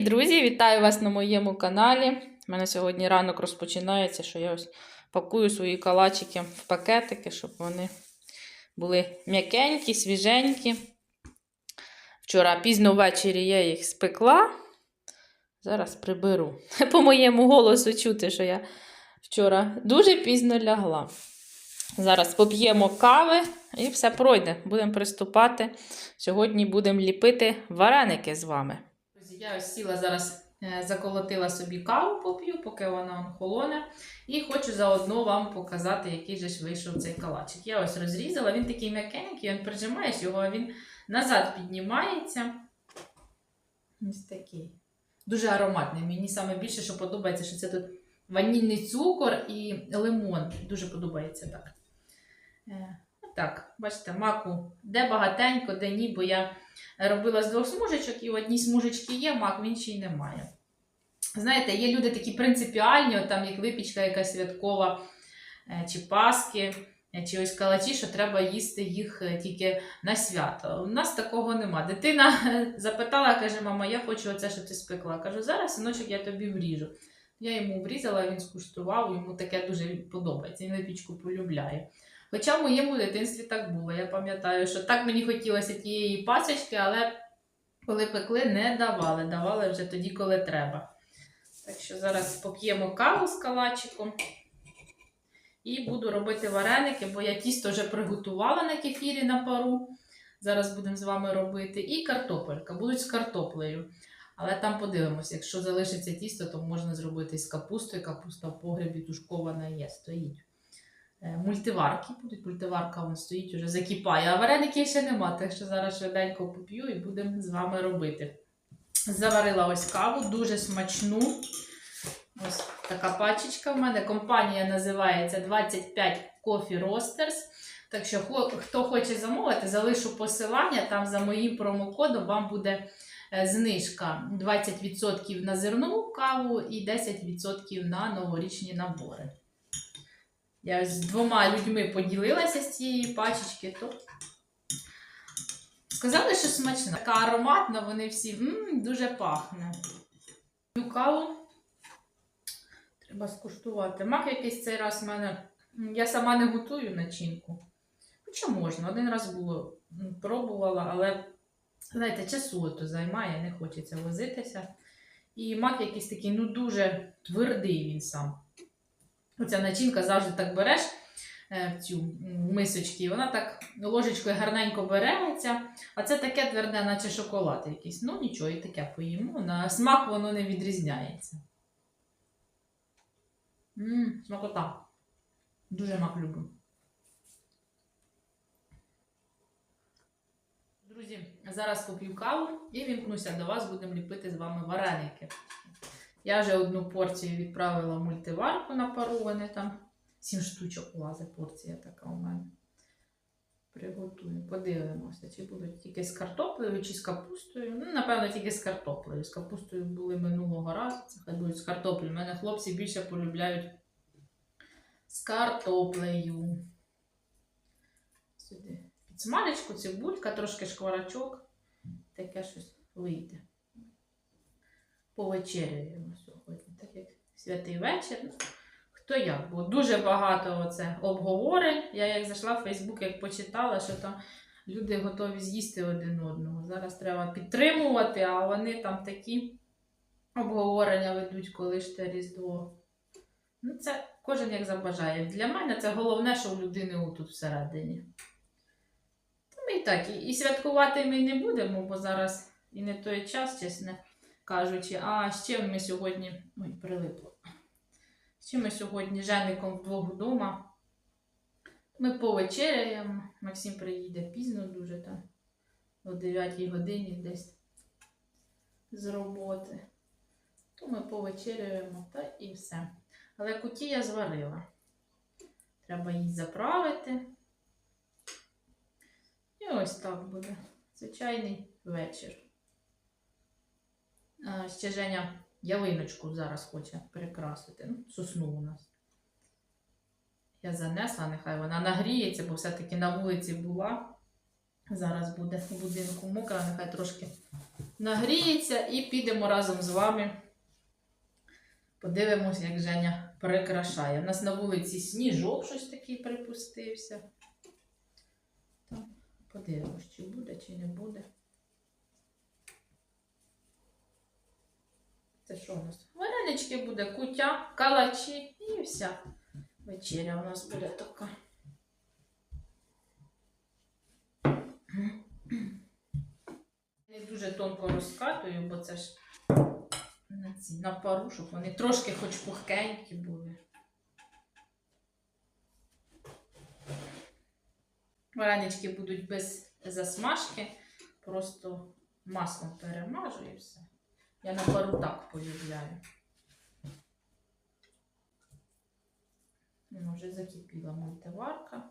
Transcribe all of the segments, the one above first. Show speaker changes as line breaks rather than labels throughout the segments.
Друзі, вітаю вас на моєму каналі. У мене сьогодні ранок розпочинається, що я ось пакую свої калачики в пакетики, щоб вони були м'якенькі, свіженькі. Вчора пізно ввечері я їх спекла. Зараз приберу. По моєму голосу чути, що я вчора дуже пізно лягла. Зараз поп'ємо кави і все пройде. Будемо приступати. Сьогодні будемо ліпити вареники з вами. Я сіла зараз, е, заколотила собі каву поп'ю, поки вона холоне. І хочу заодно вам показати, який же ж вийшов цей калачик. Я ось розрізала, він такий м'якенький, він прижимаєш його, а він назад піднімається. Ось такий. Дуже ароматний. Мені саме більше, що подобається, що це тут ванільний цукор і лимон. Дуже подобається так. Так, бачите, маку де багатенько, де ні, бо я робила з двох смужечок, і в одній смужечці є мак, в іншій немає. Знаєте, є люди такі принципіальні, от там як випічка якась святкова, е, чи паски, е, чи ось калачі, що треба їсти їх е, тільки на свято. У нас такого нема. Дитина запитала, каже, мама, я хочу оце, що ти спекла. Кажу, зараз, синочок, я тобі вріжу. Я йому врізала, він скуштував, йому таке дуже подобається, він випічку полюбляє. Хоча в моєму дитинстві так було. Я пам'ятаю, що так мені хотілося тієї пасочки, але коли пекли, не давали. Давали вже тоді, коли треба. Так що зараз поп'ємо каву з калачиком. І буду робити вареники, бо я тісто вже приготувала на кефірі на пару. Зараз будемо з вами робити. І картопелька. Будуть з картоплею. Але там подивимося, якщо залишиться тісто, то можна зробити з капустою. Капуста в погребі тушкована є, стоїть. Е, Мультиварки будуть, мультиварка вон стоїть, уже закипає. А вареників ще нема, так що зараз швиденько поп'ю і будемо з вами робити. Заварила ось каву, дуже смачну. Ось така пачечка в мене. Компанія називається 25 Coffee Roasters. Так що, хто хоче замовити, залишу посилання. Там за моїм промокодом вам буде е, знижка 20% на зернову каву і 10% на новорічні набори. Я з двома людьми поділилася з цієї пачечки, то сказали, що смачна. Така ароматна, вони всі м дуже пахне. Цю каву треба скуштувати. Мак якийсь цей раз в мене. Я сама не готую начинку. Хоча можна, один раз було пробувала, але знаєте, часу ото займає, не хочеться возитися. І мак якийсь такий, ну дуже твердий він сам. Оця начинка завжди так береш е, в цю мисочки, і вона так ложечкою гарненько береться. А це таке тверде, наче шоколад якийсь. Ну нічого, і таке поїмо. На смак воно не відрізняється. Мм, смакота. Дуже мак люблю. Друзі, зараз поп'ю каву і вімкнуся до вас, будемо ліпити з вами вареники. Я вже одну порцію відправила в мультиварку на пару, вони там 7 штучок влазить порція така у мене. Приготую, подивимося, чи будуть тільки з картоплею, чи з капустою. Ну, напевно, тільки з картоплею. З капустою були минулого разу. Це хай будуть з картоплею. У мене хлопці більше полюбляють з картоплею. Сюди підсмалечку, цибулька, трошки шкварачок. Таке щось вийде. Повечеряємо сьогодні, так як святий вечір. Хто як, бо дуже багато оце обговорень. Я як зайшла в Фейсбук, як почитала, що там люди готові з'їсти один одного. Зараз треба підтримувати, а вони там такі обговорення ведуть, коли ж те Різдво. Ну, це кожен як забажає. Для мене це головне, що у людини тут всередині. Ми і так, і, святкувати ми не будемо, бо зараз і не той час, чесно кажучи. А ще ми сьогодні. Ой, прилипло. Ще ми сьогодні з Жеником вдвох вдома. Ми повечеряємо. Максим приїде пізно дуже там, о 9 годині десь з роботи. То ми повечеряємо та і все. Але куті я зварила. Треба її заправити. І ось так буде. Звичайний вечір. А, ще Женя ялиночку зараз хоче прикрасити. Ну, сосну у нас. Я занесла, нехай вона нагріється, бо все-таки на вулиці була. Зараз буде в будинку мокра, нехай трошки нагріється і підемо разом з вами. Подивимось, як Женя прикрашає. У нас на вулиці сніжок щось такий припустився. Подивимось, чи буде, чи не буде. Це що у нас? Варенички буде, кутя, калачі і вся вечеря у нас буде така. Не дуже тонко розкатую, бо це ж на, ці, на пару, щоб вони трошки хоч пухкенькі були. Варенички будуть без засмажки, просто маслом перемажу і все. Я на пару так полюбляю. Ну, вже закипіла мультиварка.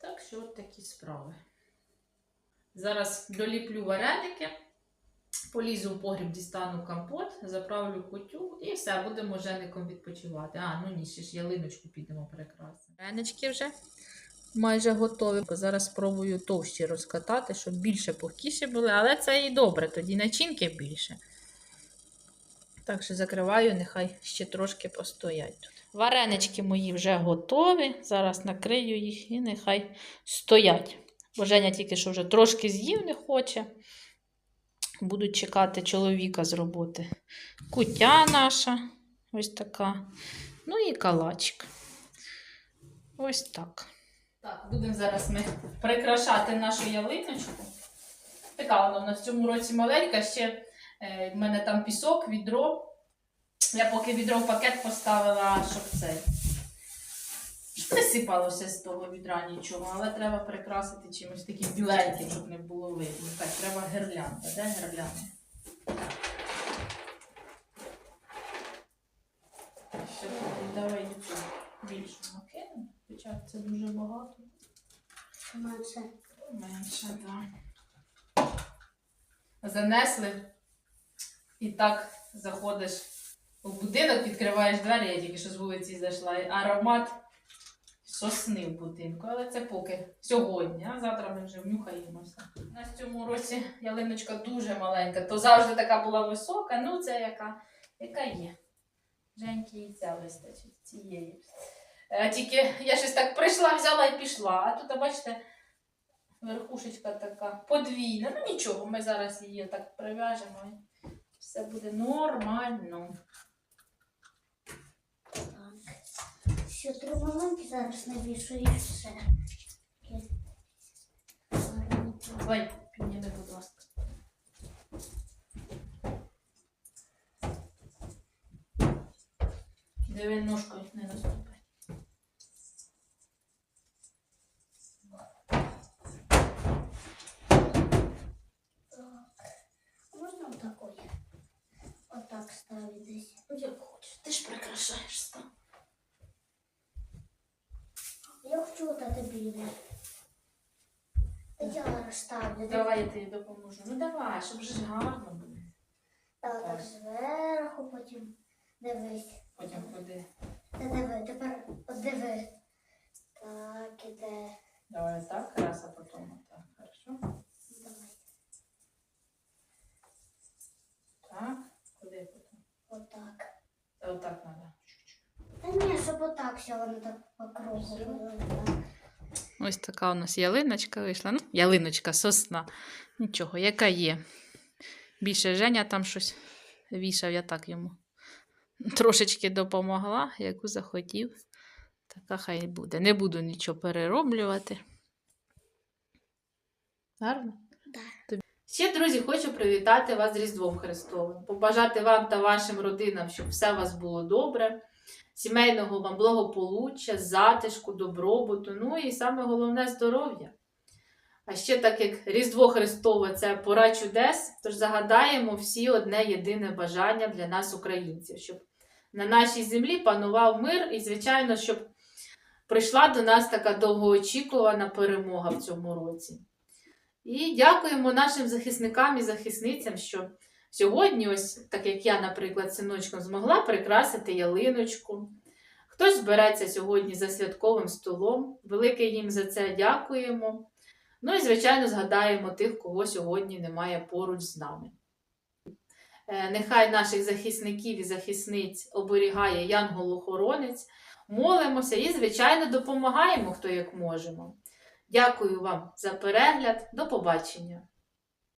Так що от такі справи. Зараз доліплю вареники, полізу в погріб, дістану компот, заправлю кутю і все, будемо жеником відпочивати. А, ну ні, ще ж ялиночку підемо прикрасити. Варенички вже майже готові. Зараз спробую товщі розкатати, щоб більше пухкіші були, але це і добре, тоді начинки більше. Так що закриваю, нехай ще трошки постоять тут. Варенички мої вже готові. Зараз накрию їх і нехай стоять. Бо Женя тільки що вже трошки з'їв не хоче. Будуть чекати чоловіка з роботи. Кутя наша, ось така. Ну і калачик. Ось так. Так, будемо зараз ми прикрашати нашу ялиночку. Така вона в нас в цьому році маленька, ще е, в мене там пісок, відро. Я поки відро в пакет поставила, щоб. Щоб не сипалося з того відра нічого, але треба прикрасити чимось таким біленьким, щоб не було видно. Так, треба гирлянда. Де гирлянда? Ще давай нічого більше Хоча це дуже багато.
Менше.
Менше, так. Занесли. І так заходиш у будинок, відкриваєш двері, я тільки що з вулиці зайшла. Аромат сосни в будинку. Але це поки сьогодні, а завтра ми вже внюхаємося. У нас в цьому році ялиночка дуже маленька, то завжди така була висока, ну це яка, яка є. Женьки і ця вистачить цієї. Е, Тільки я щось так прийшла, взяла і пішла. А тут, бачите, верхушечка така подвійна. Ну нічого, ми зараз її так прив'яжемо і все буде нормально.
Три маленькі зараз навішую і все.
Давай, підніми, будь ласка. Диви ножкою не наступай.
А Можна отакої? Отак ставити десь.
Ну, Як хочеш, ж.
Я хочу отак біле. Я розставлю.
Давай я тобі допоможу. Ну давай, щоб же ж гарно було.
Так, так зверху, потім дивись.
Потім ходи.
Та диви, тепер диви. Так, іде.
Давай так, раз, а потім так. Хорошо?
Давай.
Так, куди потім?
Отак.
Та отак треба.
Та ні, щоб отак все воно так по кругу.
Ось така у нас ялиночка вийшла. Ну, ялиночка, сосна. Нічого, яка є. Більше Женя там щось вішав, я так йому трошечки допомогла, яку захотів. Така хай буде. Не буду нічого перероблювати. Гарно?
Да.
Ще, друзі, хочу привітати вас з Різдвом Христовим, побажати вам та вашим родинам, щоб все у вас було добре, сімейного вам благополуччя, затишку, добробуту, ну і саме головне здоров'я. А ще так як Різдво Христове це пора чудес, тож загадаємо всі одне єдине бажання для нас, українців, щоб на нашій землі панував мир і, звичайно, щоб прийшла до нас така довгоочікувана перемога в цьому році. І дякуємо нашим захисникам і захисницям, що сьогодні, ось так як я, наприклад, синочком змогла прикрасити ялиночку. Хтось збереться сьогодні за святковим столом. Велике їм за це дякуємо. Ну і, звичайно, згадаємо тих, кого сьогодні немає поруч з нами. Е, Нехай наших захисників і захисниць оберігає янгол-охоронець. Молимося і, звичайно, допомагаємо, хто як можемо. Дякую вам за перегляд. До побачення!